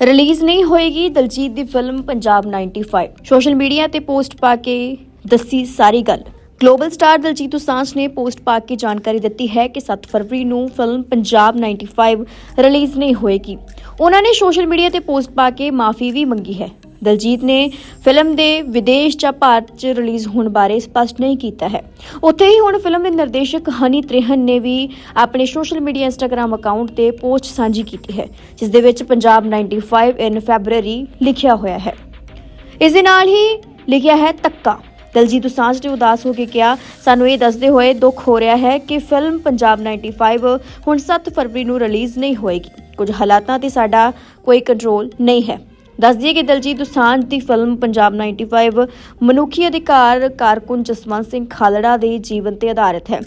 Release ਨਹੀਂ ਹੋਏਗੀ ਦਲਜੀਤ ਦੀ ਫਿਲਮ ਪੰਜਾਬ 95 ਸੋਸ਼ਲ ਮੀਡੀਆ ਤੇ ਪੋਸਟ ਪਾ ਕੇ ਦੱਸੀ ਸਾਰੀ ਗੱਲ। ਗਲੋਬਲ ਸਟਾਰ ਦਲਜੀਤ ਦੋਸਾਂਝ ਨੇ ਪੋਸਟ ਪਾ ਕੇ ਜਾਣਕਾਰੀ ਦਿੱਤੀ ਹੈ ਕਿ 7 ਫਰਵਰੀ ਨੂੰ ਫਿਲਮ ਪੰਜਾਬ 95 ਰਿਲੀਜ਼ ਨਹੀਂ ਹੋਏਗੀ। ਉਹਨਾਂ ਨੇ ਸੋਸ਼ਲ ਮੀਡੀਆ ਤੇ ਪੋਸਟ ਪਾ ਕੇ ਮਾਫੀ ਵੀ ਮੰਗੀ ਹੈ। ਦਲਜੀਤ ਨੇ ਫਿਲਮ ਦੇ ਵਿਦੇਸ਼ ਜਾਂ ਭਾਰਤ 'ਚ ਰਿਲੀਜ਼ ਹੋਣ ਬਾਰੇ ਸਪਸ਼ਟ ਨਹੀਂ ਕੀਤਾ ਹੈ। ਉੱਥੇ ਹੀ ਹੁਣ ਫਿਲਮ ਦੇ ਨਿਰਦੇਸ਼ਕ ਹਨੀ ਤ੍ਰਿਹਨ ਨੇ ਵੀ ਆਪਣੇ ਸੋਸ਼ਲ ਮੀਡੀਆ ਇੰਸਟਾਗ੍ਰam ਅਕਾਊਂਟ ਤੇ ਪੋਸਟ ਸਾਂਝੀ ਕੀਤੀ ਹੈ, ਜਿਸ ਦੇ ਵਿੱਚ ਪੰਜਾਬ 95 ਇਨ ਫੈਬਰੂਅਰੀ ਲਿਖਿਆ ਹੋਇਆ ਹੈ। ਇਸ ਦੇ ਨਾਲ ਹੀ ਲਿਖਿਆ ਹੈ ਤੱਕਾ। ਦਲਜੀਤ ਦੋਸਾਂਝ ਨੇ ਉਦਾਸ ਹੋ ਕੇ ਕਿਹਾ, ਸਾਨੂੰ ਇਹ ਦੱਸਦੇ ਹੋਏ ਦੁੱਖ ਹੋ ਰਿਹਾ ਹੈ ਕਿ ਫਿਲਮ ਪੰਜਾਬ 95 ਹੁਣ 7 ਫਰਵਰੀ ਨੂੰ ਰਿਲੀਜ਼ ਨਹੀਂ ਹੋਏਗੀ। ਕੁਝ ਹਾਲਾਤਾਂ ਤੇ ਸਾਡਾ ਕੋਈ ਕੰਟਰੋਲ ਨਹੀਂ ਹੈ। ਦੱਸ ਦਈਏ ਕਿ ਦਲਜੀਤ ਦੋਸਾਂਝ ਦੀ ਫਿਲਮ ਪੰਜਾਬ 95 ਮਨੁੱਖੀ ਅਧਿਕਾਰ ਕਾਰਕੁਨ ਜਸਵੰਤ ਸਿੰਘ ਖਾਲੜਾ ਦੇ ਜੀਵਨ ਤੇ ਆਧਾਰਿਤ ਹੈ।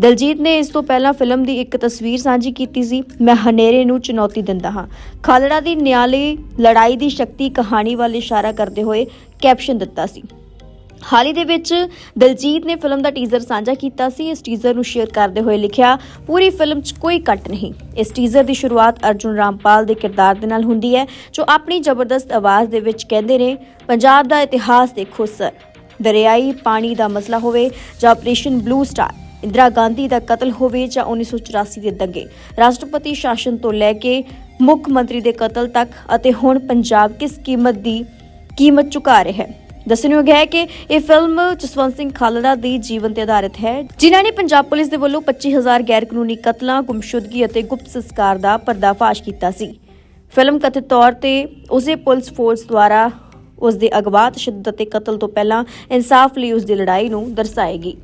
ਦਲਜੀਤ ਨੇ ਇਸ ਤੋਂ ਪਹਿਲਾਂ ਫਿਲਮ ਦੀ ਇੱਕ ਤਸਵੀਰ ਸਾਂਝੀ ਕੀਤੀ ਸੀ। ਮੈਂ ਹਨੇਰੇ ਨੂੰ ਚੁਣੌਤੀ ਦਿੰਦਾ ਹਾਂ। ਖਾਲੜਾ ਦੀ ਨਿਆਲੀ ਲੜਾਈ ਦੀ ਸ਼ਕਤੀ ਕਹਾਣੀ ਵੱਲ ਇਸ਼ਾਰਾ ਕਰਦੇ ਹੋਏ ਕੈਪਸ਼ਨ ਦਿੱਤਾ ਸੀ। ਹਾਲ ਹੀ ਦੇ ਵਿੱਚ ਦਲਜੀਤ ਨੇ ਫਿਲਮ ਦਾ ਟੀਜ਼ਰ ਸਾਂਝਾ ਕੀਤਾ ਸੀ। ਇਸ ਟੀਜ਼ਰ ਨੂੰ ਸ਼ੇਅਰ ਕਰਦੇ ਹੋਏ ਲਿਖਿਆ, ਪੂਰੀ ਫਿਲਮ 'ਚ ਕੋਈ ਕੱਟ ਨਹੀਂ। ਇਸ ਟੀਜ਼ਰ ਦੀ ਸ਼ੁਰੂਆਤ ਅਰਜੁਨ ਰਾਮਪਾਲ ਦੇ ਕਿਰਦਾਰ ਦੇ ਨਾਲ ਹੁੰਦੀ ਹੈ, ਜੋ ਆਪਣੀ ਜ਼ਬਰਦਸਤ ਆਵਾਜ਼ ਦੇ ਵਿੱਚ ਕਹਿੰਦੇ ਨੇ, ਪੰਜਾਬ ਦਾ ਇਤਿਹਾਸ ਦੇਖੋ ਸਰ। ਦਰਿਆਈ ਪਾਣੀ ਦਾ ਮਸਲਾ ਹੋਵੇ ਜਾਂ operation blue star, Indira Gandhi ਦਾ ਕਤਲ ਹੋਵੇ ਜਾਂ 1984 ਦੇ ਦੰਗੇ। ਰਾਸ਼ਟਰਪਤੀ ਸ਼ਾਸਨ ਤੋਂ ਲੈ ਕੇ ਮੁੱਖ ਮੰਤਰੀ ਦੇ ਕਤਲ ਤੱਕ ਅਤੇ ਹੁਣ ਪੰਜਾਬ ਕਿਸ ਕੀਮਤ ਦੀ ਕੀਮਤ ਚੁਕਾ ਰਿਹਾ ਹੈ? ਦੱਸਣਯੋਗ ਹੈ ਕਿ ਇਹ ਫਿਲਮ ਜਸਵੰਤ ਸਿੰਘ ਖਾਲੜਾ ਦੀ ਜੀਵਨ ਤੇ ਆਧਾਰਿਤ ਹੈ, ਜਿਨ੍ਹਾਂ ਨੇ ਪੰਜਾਬ ਪੁਲਿਸ ਦੇ ਵੱਲੋਂ 25000 ਗੈਰ ਕਾਨੂੰਨੀ ਕਤਲਾਂ, ਗੁੰਮਸ਼ੁਦਗੀ ਅਤੇ ਗੁਪਤ ਸੰਸਕਾਰ ਦਾ ਪਰਦਾਫਾਸ਼ ਕੀਤਾ ਸੀ। ਫਿਲਮ ਕਥਿਤ ਤੌਰ ਤੇ ਉਸੇ ਪੁਲਿਸ ਫੋਰਸ ਦੁਆਰਾ ਉਸ ਦੇ ਅਗਵਾ ਤਸ਼ੱਦਦ ਅਤੇ ਕਤਲ ਤੋਂ ਪਹਿਲਾਂ ਇਨਸਾਫ ਲਈ ਉਸ ਦੀ ਲੜਾਈ ਨੂੰ ਦਰਸਾਏਗੀ।